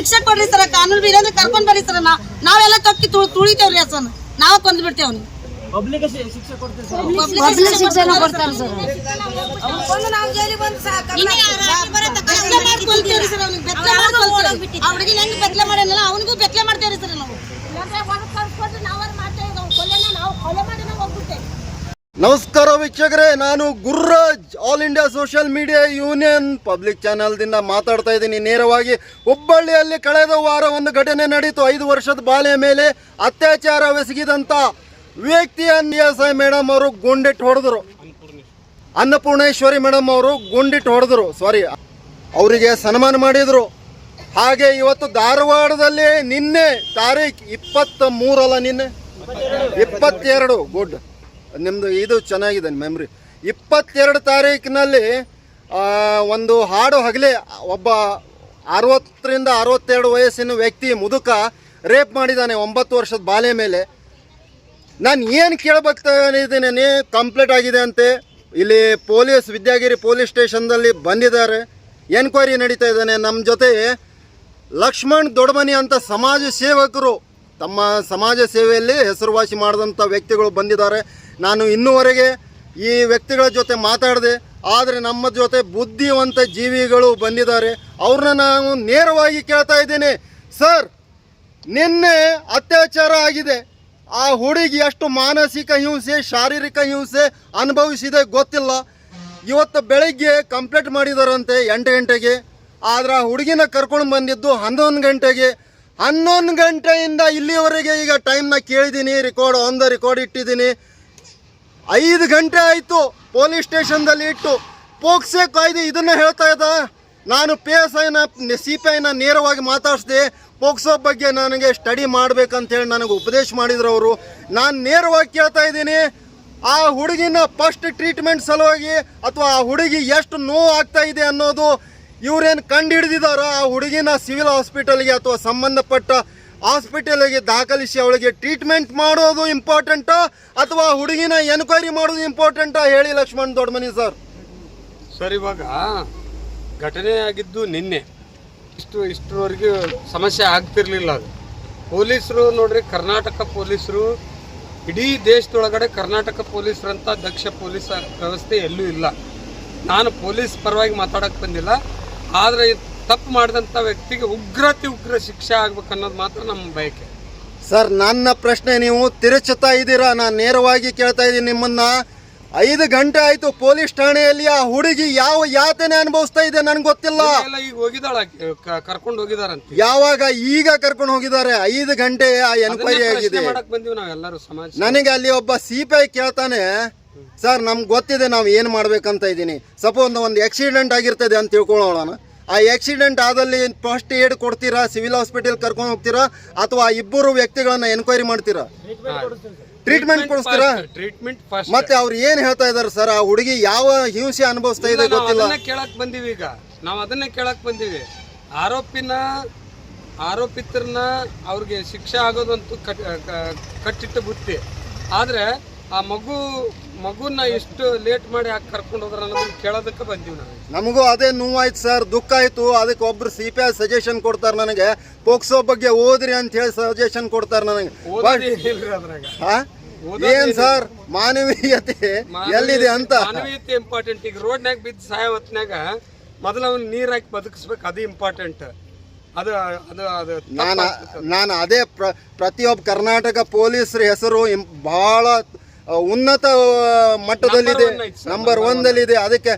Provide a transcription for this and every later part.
ಶಿಕ್ಷೆ ಕೊಡ್ರಿ ಸರ ಕಾನೂನು ಬೀರ ಅಂದ್ರೆ ಕರ್ಕೊಂಡ್ ಬರ್ರಿ ಸರ. ನಾ ನಾವೆಲ್ಲ ತಕ್ಕಿ ತುಳ್- ತುಳಿತೇವ್ರಿ ಅಸನ್. ನಾವ್ ಕೊಂದ್ ಬಿಡ್ತೇವ್ರಿ ಅವ್ರಿಗೆ ಶಿಕ್ಷೆ ಮಾಡ್ತೇವ್ರಿ ಸರ್. ನಾವು ಕೊಲೆ ಮಾಡಿ ಸರ್. ಹುಡುಗಿ ಹೆಂಗ್ ಬೆತ್ತಲೆ ಮಾಡ್ಯಾನಲ್ಲ ಅವನಿಗೂ ಬೆತ್ತಲೆ ಮಾಡ್ತೇವ್ರಿ ಸರ್ ನಾವು. ನಮಸ್ಕಾರ ವೀಕ್ಷಕರೇ, ನಾನು Gururaj. All India social media union public ಚಾನೆಲ್ದಿಂದ ಮಾತಾಡ್ತಾ ಇದ್ದೀನಿ. ನೇರವಾಗಿ ಹುಬ್ಬಳ್ಳಿಯಲ್ಲಿ ಕಳೆದ ವಾರ ಒಂದು ಘಟನೆ ನಡೀತು. ಐದು ವರ್ಷದ ಬಾಲೆಯ ಮೇಲೆ ಅತ್ಯಾಚಾರವೆಸಗಿದಂಥ ವ್ಯಕ್ತಿಯನ್ನು ಎಸ್ ಐ ಮೇಡಮ್ ಅವರು ಗುಂಡಿಟ್ಟು ಹೊಡೆದ್ರು. ಅನ್ನಪೂರ್ಣೇಶ್ವರಿ ಮೇಡಮ್ ಅವರು ಗುಂಡಿಟ್ಟು ಹೊಡೆದ್ರು. ಸಾರಿ ಅವರಿಗೆ ಸನ್ಮಾನ ಮಾಡಿದರು. ಹಾಗೆ ಇವತ್ತು ಧಾರವಾಡದಲ್ಲಿ ನಿನ್ನೆ ತಾರೀಖ್ ಇಪ್ಪತ್ತ ಮೂರಲ್ಲ ನಿನ್ನೆ? ಇಪ್ಪತ್ತೆರಡು. ಗುಡ್ ನಿಮ್ಮದು ಇದು ಚೆನ್ನಾಗಿದೆ ಮೆಮ್ರಿ ಇಪ್ಪತ್ತೆರಡು ತಾರೀಕಿನಲ್ಲಿ ಒಂದು ಹಾಡು ಹಗಲೇ, ಒಬ್ಬ ಅರವತ್ತರಿಂದ ಅರವತ್ತೆರಡು ವಯಸ್ಸಿನ ವ್ಯಕ್ತಿ ಮುದುಕ ರೇಪ್ ಮಾಡಿದ್ದಾನೆ ಒಂಬತ್ತು ವರ್ಷದ ಬಾಲೆ ಮೇಲೆ. ನಾನು ಏನು ಕೇಳಬೇಕಾ ಇದ್ದೀನಿ ಕಂಪ್ಲೀಟ್ ಆಗಿದೆ ಅಂತೆ. ಇಲ್ಲಿ ಪೊಲೀಸ್, ವಿದ್ಯಾಗಿರಿ ಪೊಲೀಸ್ ಸ್ಟೇಷನ್ದಲ್ಲಿ ಬಂದಿದ್ದಾರೆ. ಎನ್ಕ್ವೈರಿ ನಡೀತಾ ಇದ್ದಾನೆ. ನಮ್ಮ ಜೊತೆ ಲಕ್ಷ್ಮಣ್ ದೊಡ್ಡಮನಿ ಅಂತ ಸಮಾಜ ಸೇವಕರು, ತಮ್ಮ ಸಮಾಜ ಸೇವೆಯಲ್ಲಿ ಹೆಸರುವಾಸಿ ಮಾಡಿದಂಥ ವ್ಯಕ್ತಿಗಳು ಬಂದಿದ್ದಾರೆ. ನಾನು ಇನ್ನೂವರೆಗೆ ಈ ವ್ಯಕ್ತಿಗಳ ಜೊತೆ ಮಾತಾಡಿದೆ, ಆದರೆ ನಮ್ಮ ಜೊತೆ ಬುದ್ಧಿವಂತ ಜೀವಿಗಳು ಬಂದಿದ್ದಾರೆ. ಅವ್ರನ್ನ ನಾನು ನೇರವಾಗಿ ಕೇಳ್ತಾ ಇದ್ದೀನಿ. ಸರ್, ನಿನ್ನೆ ಅತ್ಯಾಚಾರ ಆಗಿದೆ. ಆ ಹುಡುಗಿ ಎಷ್ಟು ಮಾನಸಿಕ ಹಿಂಸೆ, ಶಾರೀರಿಕ ಹಿಂಸೆ ಅನುಭವಿಸಿದೆ ಗೊತ್ತಿಲ್ಲ. ಇವತ್ತು ಬೆಳಗ್ಗೆ ಕಂಪ್ಲೇಂಟ್ ಮಾಡಿದಾರಂತೆ ಎಂಟು ಗಂಟೆಗೆ. ಆದರೆ ಆ ಹುಡುಗಿನ ಕರ್ಕೊಂಡು ಬಂದಿದ್ದು ಹನ್ನೊಂದು ಗಂಟೆಗೆ. ಹನ್ನೊಂದು ಗಂಟೆಯಿಂದ ಇಲ್ಲಿವರೆಗೆ ಈಗ ಟೈಮ್ನ ಕೇಳಿದ್ದೀನಿ ರೆಕಾರ್ಡ್ ಆನ್ ರೆಕಾರ್ಡ್ ಇಟ್ಟಿದ್ದೀನಿ. ಐದು ಗಂಟೆ ಆಯಿತು ಪೊಲೀಸ್ ಸ್ಟೇಷನ್ದಲ್ಲಿ ಇಟ್ಟು. ಪೋಕ್ಸೆ ಕಾಯ್ದೆ ಇದನ್ನ ಹೇಳ್ತಾ ಇದ್ದ. ನಾನು ಪಿ ಎಸ್ ಐನ, ಸಿ ಪಿ ಐನ ನೇರವಾಗಿ ಮಾತಾಡಿಸ್ದೆ. ಪೋಕ್ಸೋ ಬಗ್ಗೆ ನನಗೆ ಸ್ಟಡಿ ಮಾಡ್ಬೇಕಂತೇಳಿ ನನಗೆ ಉಪದೇಶ ಮಾಡಿದ್ರು ಅವರು. ನಾನು ನೇರವಾಗಿ ಕೇಳ್ತಾ ಇದ್ದೀನಿ. ಆ ಹುಡುಗಿನ ಫಸ್ಟ್ ಟ್ರೀಟ್ಮೆಂಟ್ ಸಲುವಾಗಿ ಅಥವಾ ಆ ಹುಡುಗಿ ಎಷ್ಟು ನೋವು ಆಗ್ತಾ ಇದೆ ಅನ್ನೋದು ಇವರೇನು ಕಂಡು ಹಿಡಿದಿದ್ದಾರೋ ಆ ಹುಡುಗಿನ ಸಿವಿಲ್ ಹಾಸ್ಪಿಟಲ್ಗೆ ಅಥವಾ ಸಂಬಂಧಪಟ್ಟ ಹಾಸ್ಪಿಟಲ್ಗೆ ದಾಖಲಿಸಿ ಅವಳಿಗೆ ಟ್ರೀಟ್ಮೆಂಟ್ ಮಾಡೋದು ಇಂಪಾರ್ಟೆಂಟಾ ಅಥವಾ ಹುಡುಗಿನ ಎನ್ಕ್ವೈರಿ ಮಾಡೋದು ಇಂಪಾರ್ಟೆಂಟಾ ಹೇಳಿ ಲಕ್ಷ್ಮಣ್ ದೊಡ್ಡಮನಿ ಸರ್. ಸರ್, ಇವಾಗ ಘಟನೆ ಆಗಿದ್ದು ನಿನ್ನೆ. ಇಷ್ಟು ಇಷ್ಟರವರೆಗೆ ಸಮಸ್ಯೆ ಆಗ್ತಿರ್ಲಿಲ್ಲ ಅದು. ಪೊಲೀಸರು ನೋಡ್ರಿ, ಕರ್ನಾಟಕ ಪೊಲೀಸರು, ಇಡೀ ದೇಶದೊಳಗಡೆ ಕರ್ನಾಟಕ ಪೊಲೀಸರಂತ ದಕ್ಷ ಪೊಲೀಸ್ ವ್ಯವಸ್ಥೆ ಎಲ್ಲೂ ಇಲ್ಲ. ನಾನು ಪೊಲೀಸ್ ಪರವಾಗಿ ಮಾತಾಡಕ್ಕೆ ಬಂದಿಲ್ಲ. ಆದರೆ ತಪ್ಪು ಮಾಡಿದಂಥ ವ್ಯಕ್ತಿಗೆ ಉಗ್ರತಿ ಉಗ್ರ ಶಿಕ್ಷೆ ಆಗ್ಬೇಕು ಅನ್ನೋದು ಮಾತ್ರ ನಮ್ಮ ಬಯಕೆ. ಸರ್ ನನ್ನ ಪ್ರಶ್ನೆ ನೀವು ತಿರುಚುತ್ತಾ ಇದ್ದೀರಾ? ನಾನು ನೇರವಾಗಿ ಕೇಳ್ತಾ ಇದ್ದೀನಿ ನಿಮ್ಮನ್ನ. ಐದು ಗಂಟೆ ಆಯ್ತು ಪೊಲೀಸ್ ಠಾಣೆಯಲ್ಲಿ ಆ ಹುಡುಗಿ ಯಾವ ಯಾತನೆ ಅನುಭವಿಸ್ತಾ ಇದೆ ನನ್ಗೆ ಗೊತ್ತಿಲ್ಲ. ಎಲ್ಲ ಈಗ ಹೋಗಿದಾಳ ಕರ್ಕೊಂಡು ಹೋಗಿದಾರಂತ ಯಾವಾಗ ಈಗ ಕರ್ಕೊಂಡು ಹೋಗಿದ್ದಾರೆ? ಐದು ಗಂಟೆ ಆ ಎನ್ಕ್ವೈರಿ ಆಗಿದೆ. ಮಾಡಕ್ ಬಂದೀವಿ ನಾವೆಲ್ಲರೂ ಸಮಾಜ. ನನಗೆ ಅಲ್ಲಿ ಒಬ್ಬ ಸಿ ಪಿ ಐ ಕೇಳ್ತಾನೆ ಸರ್ ನಮ್ಗೆ ಗೊತ್ತಿದೆ ನಾವು ಏನು ಮಾಡ್ಬೇಕಂತ ಇದ್ದೀನಿ. ಸಪೋಸ್ ಒಂದು ಆಕ್ಸಿಡೆಂಟ್ ಆಗಿರ್ತದೆ ಅಂತ ತಿಳ್ಕೊಳ್ಳೋಣ ಆ ಆಕ್ಸಿಡೆಂಟ್ ಆದಲ್ಲಿ ಫಸ್ಟ್ ಏಡ್ ಕೊಡ್ತೀರಾ ಸಿವಿಲ್ ಹಾಸ್ಪಿಟಲ್ ಕರ್ಕೊಂಡು ಹೋಗ್ತೀರಾ ಅಥವಾ ಆ ಇಬ್ಬರು ವ್ಯಕ್ತಿಗಳನ್ನ ಎನ್ಕ್ವೈರಿ ಮಾಡ್ತೀರಾ? ಟ್ರೀಟ್ಮೆಂಟ್ ಕೊಡಿಸ್ತೀರಾ? ಟ್ರೀಟ್ಮೆಂಟ್ ಮತ್ತೆ ಅವ್ರು ಏನು ಹೇಳ್ತಾ ಇದಾರೆ ಸರ್ ಆ ಹುಡುಗಿ ಯಾವ ಹಿಂಸೆ ಅನುಭವಿಸ್ತಾ ಇದೆ ಗೊತ್ತಿಲ್ಲ. ಅದನ್ನೇ ಕೇಳಕ್ ಬಂದೀವಿ ಈಗ. ನಾವು ಅದನ್ನೇ ಕೇಳಕ್ ಬಂದೀವಿ. ಆರೋಪಿನ ಆರೋಪಿತರನ್ನ ಅವ್ರಿಗೆ ಶಿಕ್ಷೆ ಆಗೋದಂತೂ ಕಟ್ಟಿಟ್ಟು ಬುತ್ತಿ. ಆದ್ರೆ ಆ ಮಗು ಮಗುನ ಇಷ್ಟು ಲೇಟ್ ಮಾಡಿ ಯಾಕೆ ಕರ್ಕೊಂಡು ಹೋದ್ರ ಅನ್ನೋದನ್ನ ಕೇಳೋದಕ್ಕೆ ಬಂದೀವಿ ನಾವು ನಮಗೂ ಅದೇ ನೋವಾಯ್ತು ಸರ್ ದುಃಖ ಆಯಿತು. ಅದಕ್ಕೆ ಒಬ್ರು ಸಿ ಪಿ ಐ ಸಜೆಷನ್ ಕೊಡ್ತಾರೆ ನನಗೆ. ಪೋಕ್ಸೋ ಬಗ್ಗೆ ಓದ್ರಿ ಅಂತ ಹೇಳಿ ಸಜೆಷನ್ ಕೊಡ್ತಾರೆ ನನಗೆ. ಇಲ್ರಿ ಅದ್ರಾಗ. ಹಾ? ಏನ್ ಸರ್? ಮಾನವೀಯತೆ ಎಲ್ಲಿದೆ ಅಂತ? ಮಾನವೀಯತೆ ಇಂಪಾರ್ಟೆಂಟ್ ಈಗ ರೋಡ್ನಾಗ ಬಿದ್ದು ಸಾಯ ಹೊತ್ನಾಗ ಮೊದಲು ಅವ್ನ ನೀರ್ ಹಾಕಿ ಬದುಕಿಸ್ಬೇಕು. ಅದು ಇಂಪಾರ್ಟೆಂಟ್ ಅದು ಅದು ಅದು ನಾನು ನಾನು ಅದೇ ಪ್ರ ಪ್ರತಿಯೊಬ್ಬ ಕರ್ನಾಟಕ ಪೊಲೀಸರ ಹೆಸರು ಆ, ಉನ್ನತ ಮಟ್ಟದಲ್ಲಿದೆ. ನಂಬರ್ ಒಂದಲ್ಲಿದೆ. ಅದಕ್ಕೆ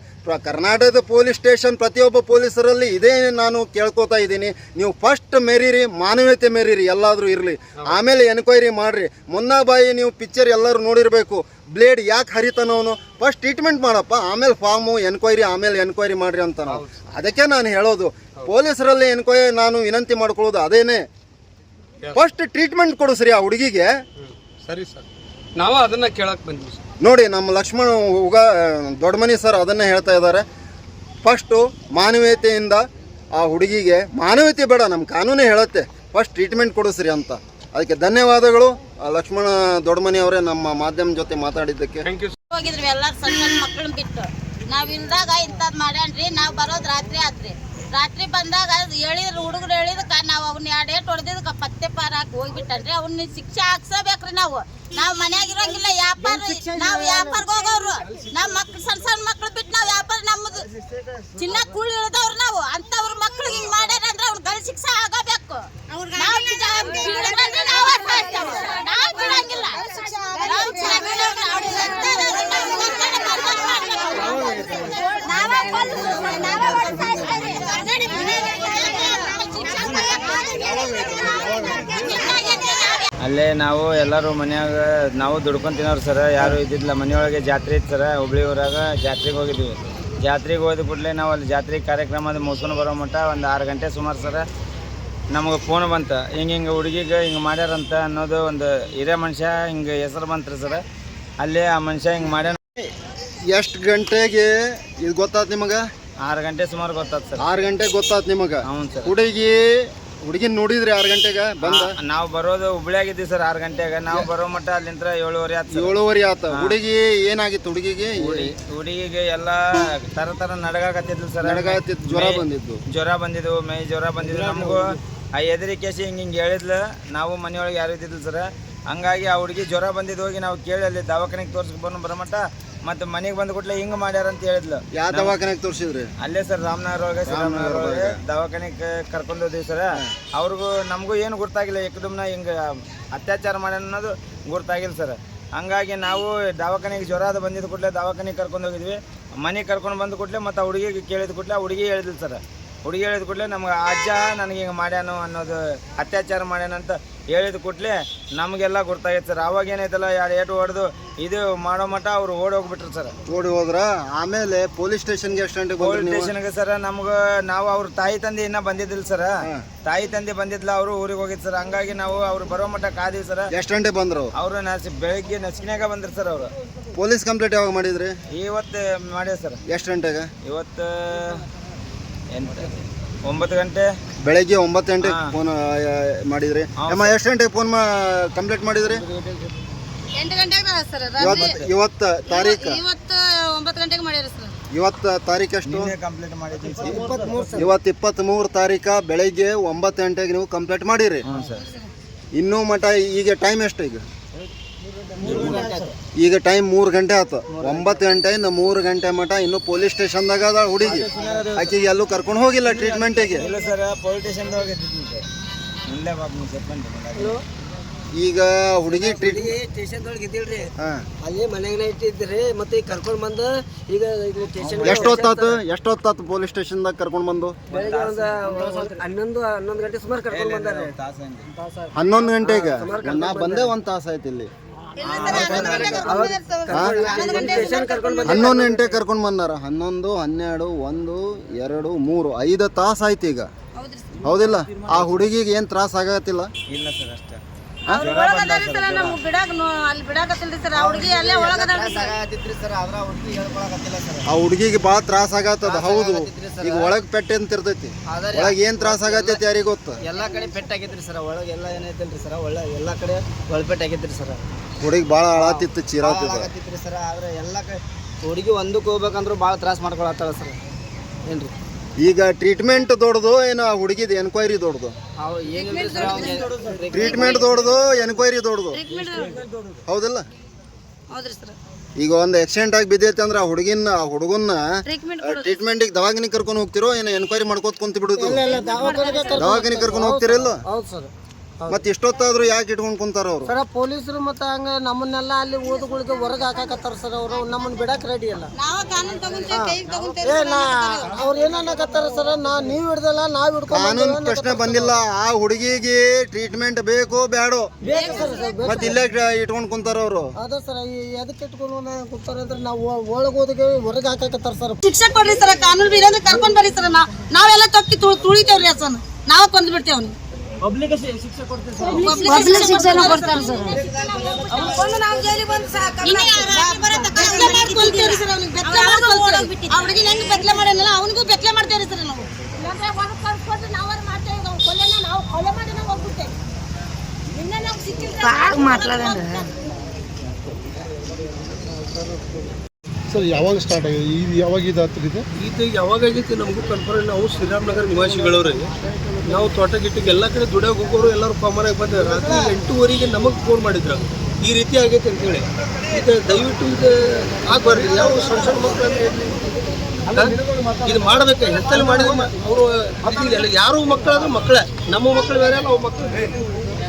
ಕರ್ನಾಟಕದ ಪೊಲೀಸ್ ಸ್ಟೇಷನ್ ಪ್ರತಿಯೊಬ್ಬ ಪೊಲೀಸರಲ್ಲಿ ಇದೇ ನಾನು ಕೇಳ್ಕೊತಾ ಇದ್ದೀನಿ. ನೀವು ಫಸ್ಟ್ ಮೆರೀರಿ ಮಾನವೀಯತೆ ಮೆರೀರಿ ಎಲ್ಲಾದರೂ ಇರಲಿ. ಆಮೇಲೆ ಎನ್ಕ್ವೈರಿ ಮಾಡ್ರಿ. ಮುನ್ನಾಬಾಯಿ ನೀವು ಪಿಕ್ಚರ್ ಎಲ್ಲರೂ ನೋಡಿರಬೇಕು. ಬ್ಲೇಡ್ ಯಾಕೆ ಹರಿತಾನವನು ಫಸ್ಟ್ ಟ್ರೀಟ್ಮೆಂಟ್ ಮಾಡಪ್ಪ. ಆಮೇಲೆ ಫಾರ್ಮು ಎನ್ಕ್ವೈರಿ ಆಮೇಲೆ ಎನ್ಕ್ವೈರಿ ಮಾಡ್ರಿ ಅಂತ ನಾವು. ಅದಕ್ಕೆ ನಾನು ಹೇಳೋದು ಪೊಲೀಸರಲ್ಲಿ ಎನ್ಕ್ವೈರಿ ನಾನು ವಿನಂತಿ ಮಾಡ್ಕೊಳ್ಳೋದು ಅದೇನೆ. ಫಸ್ಟ್ ಟ್ರೀಟ್ಮೆಂಟ್ ಕೊಡಿಸ್ರಿ ಆ ಹುಡುಗಿಗೆ. ಸರಿ ಸರ್. ನಾವು ಅದನ್ನ ಕೇಳಕ್ ಬಂದ್ವಿ ಸರ್. ನೋಡಿ ನಮ್ಮ ಲಕ್ಷ್ಮಣ ಉಗ ದೊಡ್ಡಮನಿ ಸರ್ ಅದನ್ನ ಹೇಳ್ತಾ ಇದ್ದಾರೆ. ಫಸ್ಟು ಮಾನವೀಯತೆಯಿಂದ ಆ ಹುಡುಗಿಗೆ ಮಾನವೀಯತೆ ಬೇಡ ನಮ್ಮ ಕಾನೂನೇ ಹೇಳುತ್ತೆ. ಫಸ್ಟ್ ಟ್ರೀಟ್ಮೆಂಟ್ ಕೊಡಿಸ್ರಿ ಅಂತ. ಅದಕ್ಕೆ ಧನ್ಯವಾದಗಳು ಆ, ಲಕ್ಷ್ಮಣ ದೊಡ್ಡಮನಿ ಅವರೇ ನಮ್ಮ ಮಾಧ್ಯಮ ಜೊತೆ ಮಾತಾಡಿದ್ದಕ್ಕೆ. ಥ್ಯಾಂಕ್ ಯು ಹೋಗಿದ್ರಿ ಎಲ್ಲಾರು ಸಣ್ಣ ಸಣ್ಣ ಮಕ್ಕಳನ್ನ ಬಿಟ್ಟು. ನಾವ್ ಇಲ್ದಾಗ ಇಂಥದ್ ಮಾಡ್ಯಾನ್ರಿ ನಾವು ಬರೋದ್ ರಾತ್ರಿ ಆತ್ರಿ. ರಾತ್ರಿ ಬಂದಾಗ ಹೇಳಿದ್ರು ಹುಡುಗರು ಹೇಳಿದಕ್ಕ ನಾವು ಅವ್ನ ಎರಡು ಏಟ್ ಹೊಡೆದಿದ್ದಕ್ಕ ಪತ್ತೆ ಪಾರ ಹೋಗ್ಬಿಟ್ಟನ್ರಿ ಅವ್ನ ಶಿಕ್ಷೆ ಹಾಕ್ಸಬೇಕ್ರಿ ನಾವು ನಾವು ಮನ್ಯಾಗ ಇರಂಗಿಲ್ಲ ವ್ಯಾಪಾರ ನಾವು ವ್ಯಾಪಾರ ಹೋಗೋರು ನಮ್ಮ ಮಕ್ಳು ಸಣ್ಣ ಸಣ್ಣ ಮಕ್ಳು ಬಿಟ್ಟು ನಾವು ವ್ಯಾಪಾರ ನಮ್ಮದು ಚಿನ್ನ ಕೂಳಿ ಇಳಿದವ್ರು ನಾವು ಅಂತವ್ರ ಮಕ್ಳು ಹಿಂಗ್ ಮಾಡ್ಯಾರ ಅಂದ್ರೆ ಅವ್ರ ಗಲ್ ಶಿಕ್ಷೆ ಆಗಬೇಕು ನಾವು ಬಿಡಂಗಿಲ್ಲ ನಾವು ನಾವು ಹೊರ್ಗಡೆ ಬರ್ಬೇಕು ಮಾಡ್ಬೇಕು. ನಾವೇ ಕೊಲ್ಲು, ನಾವೇ ಹೊಡ್ದು ಸಾಯ್ಸ್ತೇವೆ. ಹೊರ್ಗಡೆ ಬಿಡಂಗಿಲ್ಲ. ಅಲ್ಲೇ ನಾವು ಎಲ್ಲರೂ ಮನ್ಯಾಗ ನಾವು ದುಡ್ಕೊಂಡ್ ತಿನ್ನೋರು ಸರ ಯಾರು ಇದ್ದಿದ್ದಿಲ್ಲ ಮನೆಯೊಳಗೆ ಜಾತ್ರೆ ಇತ್ತು ಸರ ಹುಬ್ಳಿ ಊರಾಗ ಜಾತ್ರೆಗೆ ಹೋಗಿದ್ವಿ. ಜಾತ್ರೆಗೆ ಹೋದ ಕೂಡಲೇ ನಾವು ಅಲ್ಲಿ ಜಾತ್ರೆ ಕಾರ್ಯಕ್ರಮದ ಮುಗಿಸ್ಕೊಂಡು ಬರೋ ಮಟ್ಟ ಒಂದು ಆರು ಗಂಟೆ ಸುಮಾರು ಸರ ನಮಗೆ ಫೋನ್ ಬಂತು. ಹಿಂಗೆ ಹಿಂಗೆ ಹುಡುಗಿಗೆ ಹಿಂಗೆ ಮಾಡ್ಯಾರಂತ ಅನ್ನೋದು ಒಂದು ಹಿರಿಯ ಮನುಷ್ಯ ಹಿಂಗೆ ಹೆಸರು ಬಂತ್ರಿ ಸರ. ಅಲ್ಲೇ ಆ ಮನುಷ್ಯ ಹಿಂಗೆ ಮಾಡ್ಯಾನ. ಎಷ್ಟು ಗಂಟೆಗೆ ಇದು ಗೊತ್ತಾತ್ ನಿಮಗೆ? ಆರು ಗಂಟೆ ಸುಮಾರು ಗೊತ್ತಾತ್ ಸರ್. ಆರು ಗಂಟೆಗೆ ಗೊತ್ತಾತ್ ನಿಮಗೆ? ಹ್ಞೂ ಸರ್. ಹುಡುಗಿ ಹುಡುಗಿನ ನೋಡಿದ್ರಿ ಆರು ಗಂಟೆಗೆ? ಬಂದ? ನಾವು ಬರೋದು ಹುಬ್ಳಿಯಾಗಿದ್ದೀವಿ ಸರ್ ಆರು ಗಂಟೆಗೆ. ನಾವು ಬರೋ ಮಟ್ಟ ಅಲ್ಲಿಂದ ಏಳುವರೆ ಆತ ಏಳುವರೆ ಆತ. ಹುಡುಗಿ ಏನಾಗಿತ್ತು ಹುಡುಗಿಗೆ? ಹುಡಿ- ಹುಡುಗಿಗೆ ಎಲ್ಲ ತರ ತರ ನಡಗಾಕತ್ತಿದ್ಲು ಸರ್. ನನಗಾತಿತ್ತು ಜ್ವರ ಬಂದಿದ್ದು. ಜ್ವರ ಬಂದಿದ್ವು ಮೈ ಜ್ವರ ಬಂದಿದ್ವು. ನಮಗೂ ಆ ಎದರಿಕೆಸಿ ಹಿಂಗೆ ಹಿಂಗೆ ಹೇಳಿದ್ಲು. ನಾವು ಮನೆಯೊಳಗೆ ಯಾರು ಇದ್ದಿದ್ಲು ಸರ್. ಹಂಗಾಗಿ ಆ ಹುಡುಗಿ ಜ್ವರ ಬಂದಿದ್ದು ಹೋಗಿ ನಾವು ಕೇಳಿ ಅಲ್ಲಿ ದವಾಖಾನೆಗೆ ತೋರಿಸ್ಕೊಂಡು ಬರಮಟ್ಟ ಮತ್ತು ಮನೆಗೆ ಬಂದ ಕೂಡಲೇ ಹಿಂಗ್ ಮಾಡ್ಯಾರ ಅಂತ ಹೇಳಿದ್ಲು. ಯಾವ ದವಾಖಾನೆಗೆ ತೋರಿಸಿದ್ರಿ? ಅಲ್ಲೇ ಸರ್ ರಾಮನಗರ ಒಳಗೆ ಶ್ರೀರಾಮನಗರ ಒಳಗೆ. ದವಾಖಾನೆಗೆ ಕರ್ಕೊಂಡು ಹೋದ್ವಿ ಸರ್. ಅವ್ರಿಗೂ ನಮಗೂ ಏನು ಗೊತ್ತಾಗಿಲ್ಲ ಏಕದಮ್ನ ಹಿಂಗ ಅತ್ಯಾಚಾರ ಮಾಡ್ಯಾನ ಅನ್ನೋದು ಗೊತ್ತಾಗಿಲ್ಲ ಸರ್. ಹಂಗಾಗಿ ನಾವು ದವಾಖಾನೆಗೆ ಜ್ವರ ಅದು ಬಂದಿದ್ದ ಕೂಡಲೇ ದವಾಖಾನೆಗೆ ಕರ್ಕೊಂಡು ಹೋಗಿದ್ವಿ. ಮನೆಗೆ ಕರ್ಕೊಂಡು ಬಂದ ಕೂಡಲೇ ಮತ್ತು ಆ ಹುಡುಗಿಗೆ ಕೇಳಿದ ಕೂಡಲೇ ಹುಡುಗಿ ಹೇಳಿದ್ಲು ಸರ್. ಹುಡುಗಿ ಹೇಳಿದ ಕೂಡಲೇ ನಮ್ಗೆ ಅಜ್ಜ ನನಗೆ ಹಿಂಗೆ ಮಾಡ್ಯಾನು ಅನ್ನೋದು ಅತ್ಯಾಚಾರ ಮಾಡ್ಯಾನ ಅಂತ ಹೇಳಿದ ಕೂಡಲೇ ನಮಗೆಲ್ಲ ಗೊತ್ತಾಗೈತೆ ಸರ್. ಅವಾಗ ಏನೈತಲ್ಲ ಎರಡು ಏಟು ಹೊಡೆದು ಇದು ಮಾಡೋ ಮಟ್ಟ ಅವ್ರು ಓಡಿ ಹೋಗ್ಬಿಟ್ರು ಸರ್. ಓಡಿ ಹೋದ್ರ? ಆಮೇಲೆ ಪೊಲೀಸ್ ಸ್ಟೇಷನ್ಗೆ ಎಷ್ಟು ಗಂಟೆಗೆ ಪೊಲೀಸ್ ಸ್ಟೇಷನ್ಗೆ ಸರ್ ನಮ್ಗೆ ನಾವು ಅವ್ರ ತಾಯಿ ತಂದೆ ಇನ್ನೂ ಬಂದಿದ್ದಿಲ್ಲ ಸರ್. ತಾಯಿ ತಂದೆ ಬಂದಿದ್ಲ ಅವರು ಊರಿಗೆ ಹೋಗಿದ್ ಸರ್. ಹಂಗಾಗಿ ನಾವು ಅವ್ರು ಬರೋ ಮಟ್ಟ ಕಾದಿವಿ ಸರ್. ಎಷ್ಟು ಗಂಟೆ ಬಂದ್ರು? ಅವರು ನಸಿ ಬೆಳಿಗ್ಗೆ ನಸಿನ್ಯಾಗ ಬಂದ್ರು ಸರ್ ಅವರು. ಪೊಲೀಸ್ ಕಂಪ್ಲೇಂಟ್ ಯಾವಾಗ ಮಾಡಿದ್ರಿ? ಇವತ್ತು ಮಾಡ್ಯಾವ ಸರ್. ಎಷ್ಟು ಗಂಟೆಗೆ ಇವತ್ತು ಎಂತ ಒಂಬತ್ತು ಗಂಟೆ? ಬೆಳಗ್ಗೆ ಒಂಬತ್ತು ಗಂಟೆಗೆ ಫೋನ್ ಮಾಡಿದ್ರಿ. ಅಮ್ಮ ಎಷ್ಟು ಗಂಟೆಗೆ ಫೋನ್ ಕಂಪ್ಲೀಟ್ ಮಾಡಿದ್ರಿ? ಎಂಟು ಗಂಟೆಗೆ ಸರ್ ಇವತ್ತು ಇವತ್ತು ತಾರೀಕು? ಇವತ್ತು ಒಂಬತ್ತು ಗಂಟೆಗೆ ಸರ್. ಇವತ್ತು ತಾರೀಕು ಎಷ್ಟು? ಕಂಪ್ಲೀಟ್ ಮಾಡಿದ್ವಿ ಇವತ್ತು ಇಪ್ಪತ್ತ್ ಮೂರು ತಾರೀಕ ಬೆಳಗ್ಗೆ ಒಂಬತ್ತು ಗಂಟೆಗೆ ನೀವು ಕಂಪ್ಲೀಟ್ ಮಾಡಿರಿ. ಇನ್ನೂ ಮಟ ಈಗ ಟೈಮ್ ಎಷ್ಟು ಈಗ? ಈಗ ಟೈಮ್ ಮೂರು ಗಂಟೆ ಆಯ್ತು. ಒಂಬತ್ತು ಗಂಟೆಯಿಂದ ಮೂರು ಗಂಟೆ ಮಟ ಇನ್ನು ಪೊಲೀಸ್ ಸ್ಟೇಷನ್ದಾಗ ಅದ ಹುಡುಗಿ ಆಕೆಗೆ ಎಲ್ಲೂ ಕರ್ಕೊಂಡು ಹೋಗಿಲ್ಲ ಟ್ರೀಟ್ಮೆಂಟಿಗೆ ಇಲ್ಲ ಸರ್ ಪೊಲೀಸ್ ಸ್ಟೇಷನ್ದಾಗ ಹೋಗಿದ್ದಂತೆ ಇಲ್ಲೇ ಬಾಬು ಸರ್ಪಂಚ್ ಈಗ ಹುಡುಗಿ ಅಲ್ಲಿ ಮನೆಗೆ ಇಟ್ಟಿದ್ರಿ ಮತ್ತೆ ಈಗ ಕರ್ಕೊಂಡ್ ಬಂದು ಈಗ ಎಷ್ಟೊತ್ತಾತು ಎಷ್ಟೊತ್ತಾತು ಪೊಲೀಸ್ ಸ್ಟೇಷನ್ದಾಗ ಕರ್ಕೊಂಡು ಬಂದು? ಹನ್ನೊಂದು ಹನ್ನೊಂದು ಗಂಟೆ ಸುಮಾರು ಕರ್ಕೊಂಡ್ ಬಂದಾರೆ. ಹನ್ನೊಂದು ಗಂಟೆಗೆ? ನಾ ಬಂದೇ ಒಂದು ತಾಸು ಆಯ್ತು ಇಲ್ಲಿ. ಹನ್ನೊಂದು ಗಂಟೆ ಕರ್ಕೊಂಡು ಬಂದಾರ? ಹನ್ನೊಂದು ಹನ್ನೆರಡು ಒಂದು ಎರಡು ಮೂರು ಐದು ತಾಸು ಆಯ್ತು ಈಗ. ಹೌದಿಲ್ಲ? ಆ ಹುಡುಗಿಗೆ ಏನು ತ್ರಾಸ ಆಗತ್ತಿಲ್ಲ ಇಲ್ಲ ಸರ್ ಅಷ್ಟೇ. ಅವ್ರು ಒಳಗದಾರಿ ಸರ್ ನಮ್ಗೆ ಬಿಡಾಕ ಅಲ್ಲಿ ಬಿಡಾಕತ್ತಿಲ್ರಿ ಸರ್ ಆ ಹುಡುಗಿ ಅಲ್ಲೇ ಒಳಗದಾಳ್ರಿ ಸರ್. ಆ ಹುಡುಗಿಗೆ ಭಾಳ ತ್ರಾಸ ಆಗತ್ತದ ಹೌದು. ಈಗ ಒಳಗ್ ಪೆಟ್ಟೆ ಅಂತ ಇರ್ತೈತಿ? ಒಳಗ್ ಏನ್ ತ್ರಾಸ ಆಗತ್ತೈತಿ ಯಾರಿಗೆ ಗೊತ್ತು? ಎಲ್ಲಾ ಕಡೆ ಪೆಟ್ಟ ಆಗೈತ್ರಿ ಸರ್ ಒಳಗೆ ಎಲ್ಲ ಏನೈತಲ್ರಿ ಸರ್ ಒಳ್ಳೆ ಎಲ್ಲಾ ಕಡೆ ಒಳಪೆಟ್ ಆಗೈತ್ರಿ ಸರ್. ಹುಡುಗಿ ಭಾಳ ಅಳತಿತ್ತು ಚೀರಾತಿತ್ತು ಆಗತ್ತಿತ್ರಿ ಸರ್ ಆದ್ರೆ ಎಲ್ಲಾ ಕಡೆ ಹುಡುಗಿ ಒಂದಕ್ಕೆ ಹೋಗ್ಬೇಕಂದ್ರೂ ಭಾಳ ತ್ರಾಸ ಮಾಡ್ಕೊಳತ್ತಾಳ ಸರ್. ಏನ್ರಿ? ಈಗ ಟ್ರೀಟ್ಮೆಂಟ್ ದೊಡ್ಡದು ಏನು ಆ ಹುಡುಗಿದ ಎನ್ಕ್ವೈರಿ ದೊಡ್ಡದು? ಅವ್ ಏನಿಲ್ರಿ ಸರ್ ಅವ್ನಿಗೆ ಟ್ರೀಟ್ಮೆಂಟ್ ದೊಡ್ಡದು ಎನ್ಕ್ವೈರಿ ದೊಡ್ಡದು. ಹೌದಲ್ಲ? ಹೌದ್ರಿ ಸರ್. ಈಗ ಒಂದು ಆಕ್ಸಿಡೆಂಟ್ ಆಗಿ ಬಿದ್ದೈತೆ ಅಂದ್ರೆ ಆ ಹುಡುಗಿನ ಆ ಹುಡುಗನ್ನ ಟ್ರೀಟ್ಮೆಂಟ್ ಟ್ರೀಟ್ಮೆಂಟಿಗೆ ದವಾಖಾನಿಗೆ ಕರ್ಕೊಂಡು ಹೋಗ್ತಿರೋ? ಏನು ಎನ್ಕ್ವೈರಿ ಮಾಡ್ಕೋತ ಕುಂತ ಬಿಡುದು ದವಾಖಾನಿಗೆ ಕರ್ಕೊಂಡು ಹೋಗ್ತಿರಲ್ಲ ಹೌದು ಸರ್. ಮತ್ತೆ ಇಷ್ಟೊತ್ತಾದ್ರೂ ಯಾಕೆ ಇಟ್ಕೊಂಡು ಕುಂತಾರ ಅವರು? ಸರ ಪೊಲೀಸರು ಮತ್ತೆ ಹಂಗ ನಮ್ಮನ್ನೆಲ್ಲ ಅಲ್ಲಿ ಓದುಗಳಿಗೆ ಹೊರಗೆ ಹಾಕಾಕತ್ತಾರ ಸರ್ ಅವರು. ನಮ್ಮನ್ನ ಬಿಡಕ್ ರೆಡಿ ಇಲ್ಲ ಏ ನಾ ಅವ್ರು. ಏನನ್ನಕತ್ತಾರ ಸರ್? ನಾ ನೀವ್ ಹಿಡ್ದಲ್ಲ ನಾವ್ ಹಿಡ್ಕೊಂಡ್ ಕಾನೂನು ಪ್ರಶ್ನೆ ಬಂದಿಲ್ಲ. ಆ ಹುಡುಗಿಗೆ ಟ್ರೀಟ್ಮೆಂಟ್ ಬೇಕೋ ಬೇಡೋ ಬೇಕು ಸರ್ ಸರ್. ಮತ್ತೆ ಇಲ್ಲೇ ಇಟ್ಕೊಂಡು ಕುಂತಾರ ಅವರು? ಅದ ಸರ್ ಈ ಎದಕ್ಕೆ ಇಟ್ಕೊಂಡು ಕೂತಾರ ಅಂದ್ರೆ ನಾವು ಒಳಗೆ ಓದಿಗೆ ಹೊರಗೆ ಹಾಕಾಕತ್ತಾರ ಸರ್. ಶಿಕ್ಷೆ ಕೊಡ್ರಿ ಸರ್ ಕಾನೂನು ಅಂದ್ರೆ ಕರ್ಕೊಂಡ್ ಬರ್ರಿ ಸರ್ ನಾ ನಾವೆಲ್ಲ ತಪ್ಪಿ ತುಳಿ ತುಳಿತೇವ್ರಿ ಅಸನ್. ನಾವ್ ಕೊಂದ್ ಬಿಡ್ತೇವ್ ಅವ್ನಿಗೆ. ಪಬ್ಲಿಕ್ ಶಿಕ್ಷೆ ಕೊಡ್ತೀವಿ ಸರ್. ಪಬ್ಲಿಕ್ ಶಿಕ್ಷಣ ಕೊಡ್ತಾರೆ ಸರ್. ನಾವು ಜೈಲಿಗೆ ಬಂದು ಸರ್. ಅವ್ನಿಗೆ. ಬೆತ್ತಲೆ ಮಾಡಿ ಕೊಲ್ತೇವ್ರಿ. ಆ ಹುಡುಗಿನ ಹೆಂಗ್ ಬೆತ್ತಲೆ ಮಾಡ್ಯಾನಲ್ಲ ಅವನಿಗೂ ಬೆತ್ತಲೆ ಮಾಡ್ತೇವೆ ಸರ್ ನಾವು. ಸರ್, ಯಾವಾಗ ಸ್ಟಾರ್ಟ್ ಆಗಿದೆ? ಇದು ಯಾವಾಗ ಇದು ಹತ್ರ ಇದೆ? ಯಾವಾಗ ಆಗೈತಿ ನಮಗೂ ಕನ್ಫರ್ಮ್ ನಾವು ಶ್ರೀರಾಮನಗರ ನಿವಾಸಿಗಳವ್ರಿ. ನಾವು ತೋಟ ಗಿಟ್ಟಿಗೆ ಎಲ್ಲ ಕಡೆ ದುಡಿಯೋಗಿ ಹೋಗೋರು ಎಲ್ಲರೂ ಕಾಮನ್ ಆಗಿ ಬಂದ ರಾತ್ರಿ ಎಂಟೂವರೆಗೆ ನಮಗೆ ಫೋನ್ ಮಾಡಿದ್ರು. ಈ ರೀತಿ ಆಗೈತೆ ಅಂತೇಳಿ. ಇದು ದಯವಿಟ್ಟು ಇದು ಆಗ್ಬಾರ್ದು. ಯಾವ ಸಣ್ಣ ಸಣ್ಣ? ಇದು ಮಾಡ್ಬೇಕು. ಹೆತ್ತಲ್ಲಿ ಮಾಡಿದ್ರೆ ಅವರು ಎಲ್ಲ ಯಾರು ಮಕ್ಕಳಾದ್ರೂ ಮಕ್ಕಳೇ. ನಮ್ಮ ಮಕ್ಕಳು ಬೇರೆ ಅಲ್ಲ, ಅವ್ರ ಮಕ್ಕಳು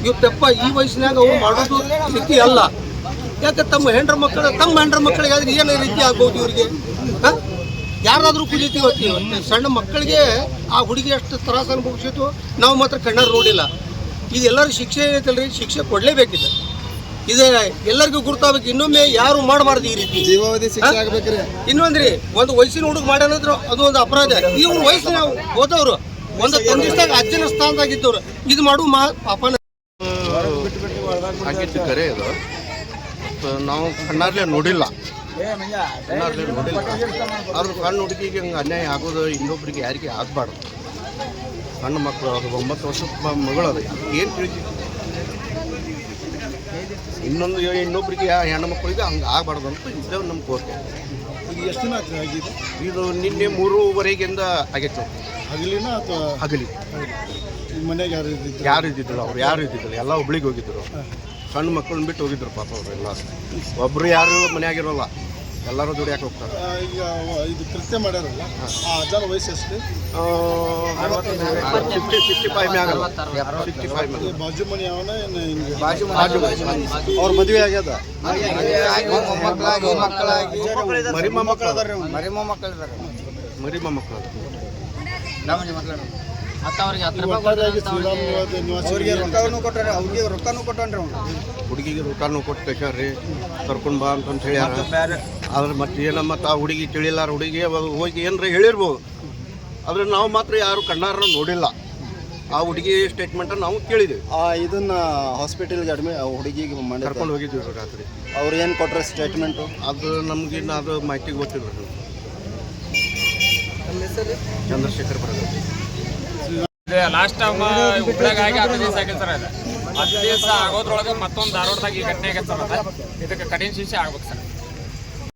ಇವ್ ಈ ವಯಸ್ಸಿನಾಗ ಅವ್ರು ಮಾಡೋದು ಸ್ಥಿತಿ ಅಲ್ಲ. ಯಾಕೆ ತಮ್ಮ ಹೆಂಡ್ರ ಮಕ್ಕಳು ತಮ್ಮ ಹೆಂಡ್ರ ಮಕ್ಕಳಿಗೆ ಆದ್ರೆ ಏನು ರೀತಿ ಆಗ್ಬೋದು ಇವರಿಗೆ? ಹಾಂ? ಯಾರಾದರೂ ಕುಡಿತೀವಿ ಸಣ್ಣ ಮಕ್ಕಳಿಗೆ ಆ ಹುಡುಗಿ ಎಷ್ಟು ತ್ರಾಸ ಅನುಭವಿಸಿತು ನಾವು ಮಾತ್ರ ಕಣ್ಣಾರು ನೋಡಿಲ್ಲ. ಇದು ಎಲ್ಲರಿಗೂ ಶಿಕ್ಷೆ ರೀ ಶಿಕ್ಷೆ ಕೊಡಲೇಬೇಕಿದೆ. ಇದು ಎಲ್ಲರಿಗೂ ಗುರುತಾಗಬೇಕು. ಇನ್ನೊಮ್ಮೆ ಯಾರು ಮಾಡಬಾರ್ದು ಈ ರೀತಿ? ಜೀವಾವಧಿ ಶಿಕ್ಷೆ ಆಗ್ಬೇಕ್ರಿ. ಇನ್ನೊಂದ್ರಿ ಒಂದು ವಯಸ್ಸಿನ ಹುಡುಗ ಮಾಡ್ಯಾನಂದ್ರೆ ಅದು ಒಂದು ಅಪರಾಧ. ಇವ್ರ ವಯಸ್ಸಿನ ಹೋದವ್ರು. ಒಂದು ತಂದಿಸ್ದಾಗ ಅಜ್ಜನ ಸ್ಥಾನದಾಗಿದ್ದವ್ರು ಇದು ಮಾಡು ಮಾ ಪಾಪನ. ಕರೆ ಇದು. ನಾವು ಕಣ್ಣಾರ್ಲೆ ನೋಡಿಲ್ಲ. ಕಣ್ಣಾರ್ಲೆ ನೋಡಿಲ್ಲ. ಆದ್ರೆ ಕಣ್ಣು ಹುಡುಗಿಗೆ ಹಂಗೆ ಅನ್ಯಾಯ ಆಗೋದು ಇನ್ನೊಬ್ರಿಗೆ ಯಾರಿಗೆ ಆಗಬಾರ್ದು. ಸಣ್ಣ ಮಕ್ಕಳು ಅದು ಒಂಬತ್ತು ವರ್ಷದ ಮ- ಮಗಳು ಅದು ಏನು ತಿಳಿತೈತಿ ಇನ್ನೊಂದು ಇನ್ನೊಬ್ರಿಗೆ ಯಾ- ಹೆಣ್ಣು ಮಕ್ಕಳಿಗೆ ಹಂಗೆ ಆಗಬಾರ್ದು ಅಂತ ಇದ್ದೇವೆ ನಮ್ಮ ಕೋರಿಕೆ. ಈಗ ಎಷ್ಟು ದಿನ ಆಗಿದೆ ಇದು ನಿನ್ನೆ ಮೂರುವರೆಗಿಂದ ಆಗೈತೆ ಹಗಲಿನ ಅಥವಾ? ಹಗಲಿ. ಮನೆಗೆ ಯಾರು ಇದ್ದಿದ್ದು ಯಾರು ಇದ್ದಿದ್ದಿಲ್ಲ ಅವ್ರು ಯಾರು ಇದ್ದಿದ್ದಿಲ್ಲ. ಎಲ್ಲ ಹುಬ್ಳಿಗೆ ಹೋಗಿದ್ರು ಸಣ್ಣ ಮಕ್ಕಳನ್ನ ಬಿಟ್ಟು ಹೋಗಿದ್ರು ಪಾಪ ಎಲ್ಲ ಒಬ್ರು ಯಾರು ಮನೆಯಾಗಿರೋಲ್ಲ. ಎಲ್ಲರೂ ದುಡಿಯಾಕೆ ಹೋಗ್ತಾರೆ. ಈಗ ಅವ- ಇದು ಕೃತ್ಯ ಮಾಡ್ಯಾರಲ್ಲ ಆ ಅಜ್ಜನ ವಯಸ್ಸು ಎಷ್ಟು ಫಿಫ್ಟಿ ಫಿಫ್ಟಿ ಫೈವ್ ಮ್ಯಾಗಲ್ಲ ಫಿಫ್ಟಿ ಫೈವ್ ಮ್ಯಾಗ ಈ ಬಾಜು ಮನೆ ಅವನ ಅವ್ರ ಮದುವೆ ಆಗ್ಯದ? ಮಕ್ಕಳು ಮಕ್ಕಳಾಗಿ ಮರಿಮ ಮಕ್ಕಳು. ಮರಿ ಮಕ್ಕಳು. ಮರಿ ಮೊಮ್ಮಕ್ಕಳು ಅವ್ರಿಗೆ ರೊಕ್ಕವನ್ನು ಕೊಟ್ಟಾರೆ ಅವ್ರಿಗೆ ರೊಕ್ಕನೂ ಕೊಟ್ಟನ್ರಿ ಅವ್ನು. ಹುಡುಗಿಗೆ ರೊಕ್ಕನೂ ಕೊಟ್ಟು ಕಳ್ಸ್ಯಾರ್ರಿ ಕರ್ಕೊಂಡು ಬಾ ಅಂತಂತ ಹೇಳ್ಯಾರ. ಆದ್ರೆ ಮತ್ತೆ ಏನ ಮತ್ತೆ ಆ ಹುಡುಗಿ ತಿಳಿಲಾರ ಹುಡುಗಿ ಹೋಗಿ ಏನ್ರ ಹೇಳಿರ್ಬೋದು. ಆದ್ರೆ ನಾವು ಮಾತ್ರ ಯಾರು ಕಣ್ಣಾರ ನೋಡಿಲ್ಲ. ಆ ಹುಡುಗಿ ಸ್ಟೇಟ್ಮೆಂಟ್ ನಾವು ಕೇಳಿದೀವಿ. ಆ ಇದನ್ನ ಹಾಸ್ಪಿಟಲ್ಗೆ ಅಡ್ಮಿ ಹುಡುಗಿಗೆ ಕರ್ಕೊಂಡು ಹೋಗಿದ್ವಿ ರಾತ್ರಿ. ಅವ್ರು ಏನು ಕೊಟ್ರೆ ಸ್ಟೇಟ್ಮೆಂಟು ಅದು ನಮ್ಗೆ ಅದು ಮಾಹಿತಿ ಗೊತ್ತಿಲ್ಲ. ಚಂದ್ರಶೇಖರ್ ಬರೋದು ಲಾಸ್ಟ್ ಟೈಮ್ ಹುಬ್ಳ್ಯಾಗ ಆಗಿ ಹತ್ತು ದಿವಸ ಆಗಿಲ್ಲ ಸರ್ ಅದು. ಹತ್ತು ದಿವಸ ಆಗೋದ್ರೊಳಗೆ ಮತ್ತೊಂದು ಧಾರವಾಡದಾಗ ಈ ಘಟನೆ ಆಗೈತೆ ಸರ್ ಅದು. ಇದಕ್ಕೆ ಕಠಿಣ ಶಿಕ್ಷೆ ಆಗ್ಬೇಕು ಸರ್.